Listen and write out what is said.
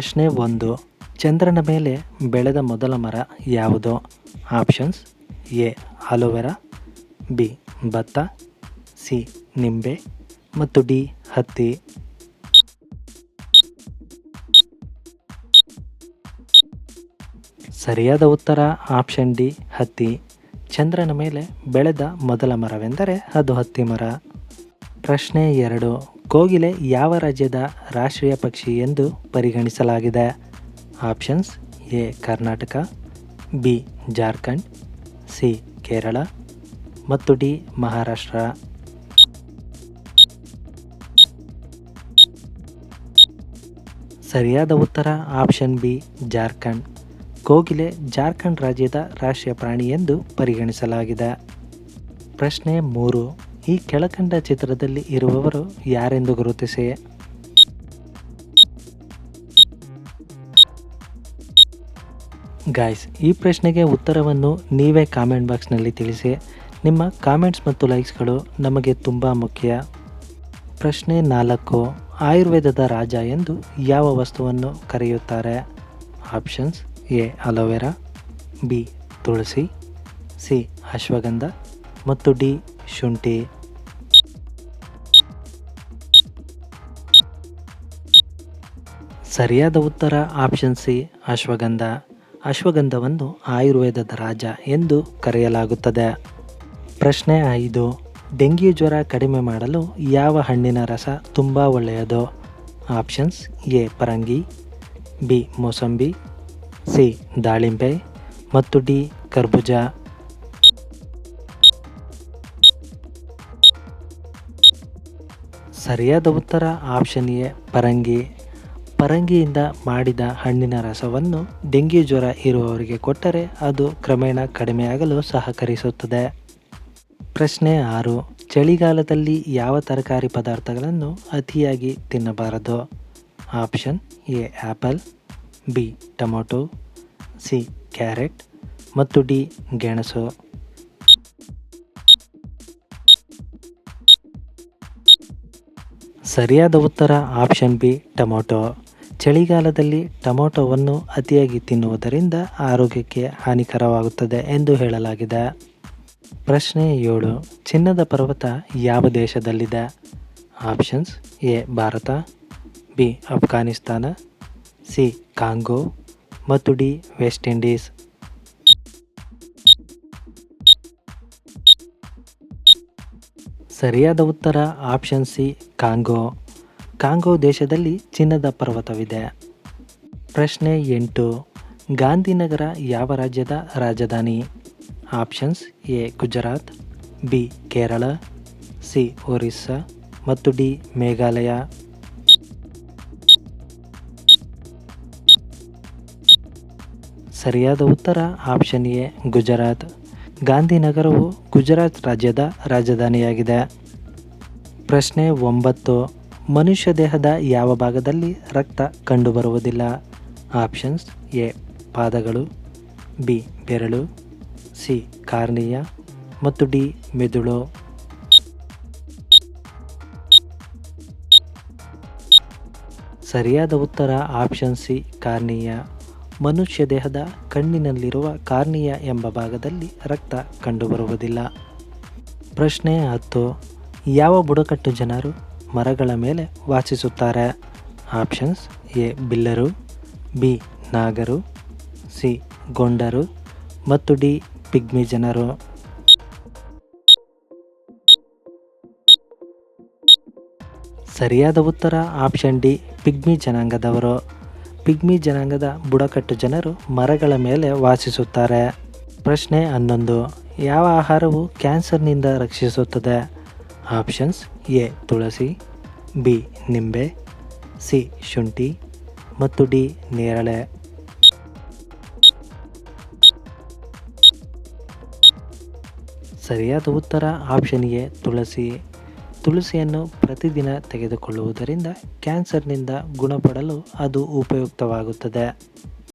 ಪ್ರಶ್ನೆ ಒಂದು. ಚಂದ್ರನ ಮೇಲೆ ಬೆಳೆದ ಮೊದಲ ಮರ ಯಾವುದು? Options A, aloe vera, B, ಭತ್ತ, ಸಿ, ನಿಂಬೆ ಮತ್ತು ಡಿ, ಹತ್ತಿ. ಸರಿಯಾದ ಉತ್ತರ ಆಪ್ಷನ್ ಡಿ, ಹತ್ತಿ. ಚಂದ್ರನ ಮೇಲೆ ಬೆಳೆದ ಮೊದಲ ಮರವೆಂದರೆ ಅದು ಹತ್ತಿ ಮರ. ಪ್ರಶ್ನೆ ಎರಡು. ಕೋಗಿಲೆ ಯಾವ ರಾಜ್ಯದ ರಾಷ್ಟ್ರೀಯ ಪಕ್ಷಿ ಎಂದು ಪರಿಗಣಿಸಲಾಗಿದೆ? Options A, Karnataka, B, Jharkhand, C, Kerala ಮತ್ತು ಡಿ, ಮಹಾರಾಷ್ಟ್ರ. ಸರಿಯಾದ ಉತ್ತರ ಆಪ್ಷನ್ ಬಿ, ಜಾರ್ಖಂಡ್. ಕೋಗಿಲೆ ಜಾರ್ಖಂಡ್ ರಾಜ್ಯದ ರಾಷ್ಟ್ರೀಯ ಪ್ರಾಣಿ ಎಂದು ಪರಿಗಣಿಸಲಾಗಿದೆ. ಪ್ರಶ್ನೆ ಮೂರು. ಈ ಕೆಳಕಂಡ ಚಿತ್ರದಲ್ಲಿ ಇರುವವರು ಯಾರೆಂದು ಗುರುತಿಸಿ ಗಾಯ್ಸ್ ಈ ಪ್ರಶ್ನೆಗೆ ಉತ್ತರವನ್ನು ನೀವೇ ಕಾಮೆಂಟ್ ಬಾಕ್ಸ್ನಲ್ಲಿ ತಿಳಿಸಿ. ನಿಮ್ಮ ಕಾಮೆಂಟ್ಸ್ ಮತ್ತು ಲೈಕ್ಸ್ಗಳು ನಮಗೆ ತುಂಬ ಮುಖ್ಯ. ಪ್ರಶ್ನೆ ನಾಲ್ಕು, ಆಯುರ್ವೇದದ ರಾಜ ಎಂದು ಯಾವ ವಸ್ತುವನ್ನು ಕರೆಯುತ್ತಾರೆ? Options A, aloe vera, B, Tulasi, C, ಅಶ್ವಗಂಧ ಮತ್ತು ಡಿ ಶುಂಠಿ. ಸರಿಯಾದ ಉತ್ತರ ಆಪ್ಷನ್ ಸಿ, ಅಶ್ವಗಂಧ. ಅಶ್ವಗಂಧವನ್ನು ಆಯುರ್ವೇದದ ರಾಜ ಎಂದು ಕರೆಯಲಾಗುತ್ತದೆ. ಪ್ರಶ್ನೆ ಐದು, ಡೆಂಗಿ ಜ್ವರ ಕಡಿಮೆ ಮಾಡಲು ಯಾವ ಹಣ್ಣಿನ ರಸ ತುಂಬ ಒಳ್ಳೆಯದು? ಆಪ್ಷನ್ಸ್ ಎ, ಪರಂಗಿ, ಬಿ, ಮೋಸಂಬಿ, ಸಿ, ದಾಳಿಂಬೆ ಮತ್ತು ಡಿ, ಕರ್ಬೂಜ. ಸರಿಯಾದ ಉತ್ತರ ಆಪ್ಷನ್ ಎ, ಪರಂಗಿ. ಪರಂಗಿಯಿಂದ ಮಾಡಿದ ಹಣ್ಣಿನ ರಸವನ್ನು ಡೆಂಗಿ ಜ್ವರ ಇರುವವರಿಗೆ ಕೊಟ್ಟರೆ ಅದು ಕ್ರಮೇಣ ಕಡಿಮೆಯಾಗಲು ಸಹಕರಿಸುತ್ತದೆ. ಪ್ರಶ್ನೆ ಆರು, ಚಳಿಗಾಲದಲ್ಲಿ ಯಾವ ತರಕಾರಿ ಪದಾರ್ಥಗಳನ್ನು ಅತಿಯಾಗಿ ತಿನ್ನಬಾರದು? Option A apple B, tomato, C, carrot ಮತ್ತು ಡಿ, ಗೆಣಸು. ಸರಿಯಾದ ಉತ್ತರ ಆಪ್ಷನ್ ಬಿ, ಟೊಮೊಟೊ. ಚಳಿಗಾಲದಲ್ಲಿ ಟೊಮೊಟೊವನ್ನು ಅತಿಯಾಗಿ ತಿನ್ನುವುದರಿಂದ ಆರೋಗ್ಯಕ್ಕೆ ಹಾನಿಕರವಾಗುತ್ತದೆ ಎಂದು ಹೇಳಲಾಗಿದೆ. ಪ್ರಶ್ನೆ ಏಳು, ಚಿನ್ನದ ಪರ್ವತ ಯಾವ ದೇಶದಲ್ಲಿದೆ? Options A, Bharat, B Afghanistan C, Congo ಮತ್ತು ಡಿ, ವೆಸ್ಟ್ ಇಂಡೀಸ್. ಸರಿಯಾದ ಉತ್ತರ ಆಪ್ಷನ್ ಸಿ, ಕಾಂಗೋ. ಕಾಂಗೋ ದೇಶದಲ್ಲಿ ಚಿನ್ನದ ಪರ್ವತವಿದೆ. ಪ್ರಶ್ನೆ ಎಂಟು, ಗಾಂಧಿನಗರ ಯಾವ ರಾಜ್ಯದ ರಾಜಧಾನಿ? Options A, Gujarat, B, Kerala, C, Orissa ಮತ್ತು ಡಿ, ಮೇಘಾಲಯ. ಸರಿಯಾದ ಉತ್ತರ ಆಪ್ಷನ್ ಎ, ಗುಜರಾತ್. ಗಾಂಧಿನಗರವು ಗುಜರಾತ್ ರಾಜ್ಯದ ರಾಜಧಾನಿಯಾಗಿದೆ. ಪ್ರಶ್ನೆ ಒಂಬತ್ತು, ಮನುಷ್ಯ ದೇಹದ ಯಾವ ಭಾಗದಲ್ಲಿ ರಕ್ತ ಕಂಡುಬರುವುದಿಲ್ಲ? ಆಪ್ಷನ್ಸ್ ಎ, ಪಾದಗಳು, ಬಿ, ಬೆರಳು, ಸಿ, ಕಾರ್ನಿಯ ಮತ್ತು ಡಿ, ಮೆದುಳು. ಸರಿಯಾದ ಉತ್ತರ ಆಪ್ಷನ್ ಸಿ, ಕಾರ್ನಿಯ. ಮನುಷ್ಯ ದೇಹದ ಕಣ್ಣಿನಲ್ಲಿರುವ ಕಾರ್ನಿಯ ಎಂಬ ಭಾಗದಲ್ಲಿ ರಕ್ತ ಕಂಡುಬರುವುದಿಲ್ಲ. ಪ್ರಶ್ನೆ ಹತ್ತು, ಯಾವ ಬುಡಕಟ್ಟು ಜನರು ಮರಗಳ ಮೇಲೆ ವಾಸಿಸುತ್ತಾರೆ? ಆಪ್ಷನ್ಸ್ ಎ, ಬಿಲ್ಲರು, ಬಿ, ನಾಗರು, ಸಿ, ಗೊಂಡರು ಮತ್ತು ಡಿ, ಪಿಗ್ಮಿ ಜನರು. ಸರಿಯಾದ ಉತ್ತರ ಆಪ್ಷನ್ ಡಿ, ಪಿಗ್ಮಿ ಜನಾಂಗದವರು. ಪಿಗ್ಮಿ ಜನಾಂಗದ ಬುಡಕಟ್ಟು ಜನರು ಮರಗಳ ಮೇಲೆ ವಾಸಿಸುತ್ತಾರೆ. ಪ್ರಶ್ನೆ ಹನ್ನೊಂದು. ಯಾವ ಆಹಾರವು ಕ್ಯಾನ್ಸರ್ನಿಂದ ರಕ್ಷಿಸುತ್ತದೆ? ಆಪ್ಷನ್ಸ್ ಎ, ತುಳಸಿ, ಬಿ, ನಿಂಬೆ, ಸಿ, ಶುಂಠಿ ಮತ್ತು ಡಿ, ನೇರಳೆ. ಸರಿಯಾದ ಉತ್ತರ ಆಪ್ಷನ್ ತುಳಸಿ. ತುಳಸಿಯನ್ನು ಪ್ರತಿದಿನ ತೆಗೆದುಕೊಳ್ಳುವುದರಿಂದ ಕ್ಯಾನ್ಸರ್ನಿಂದ ಗುಣಪಡಲು ಅದು ಉಪಯುಕ್ತವಾಗುತ್ತದೆ.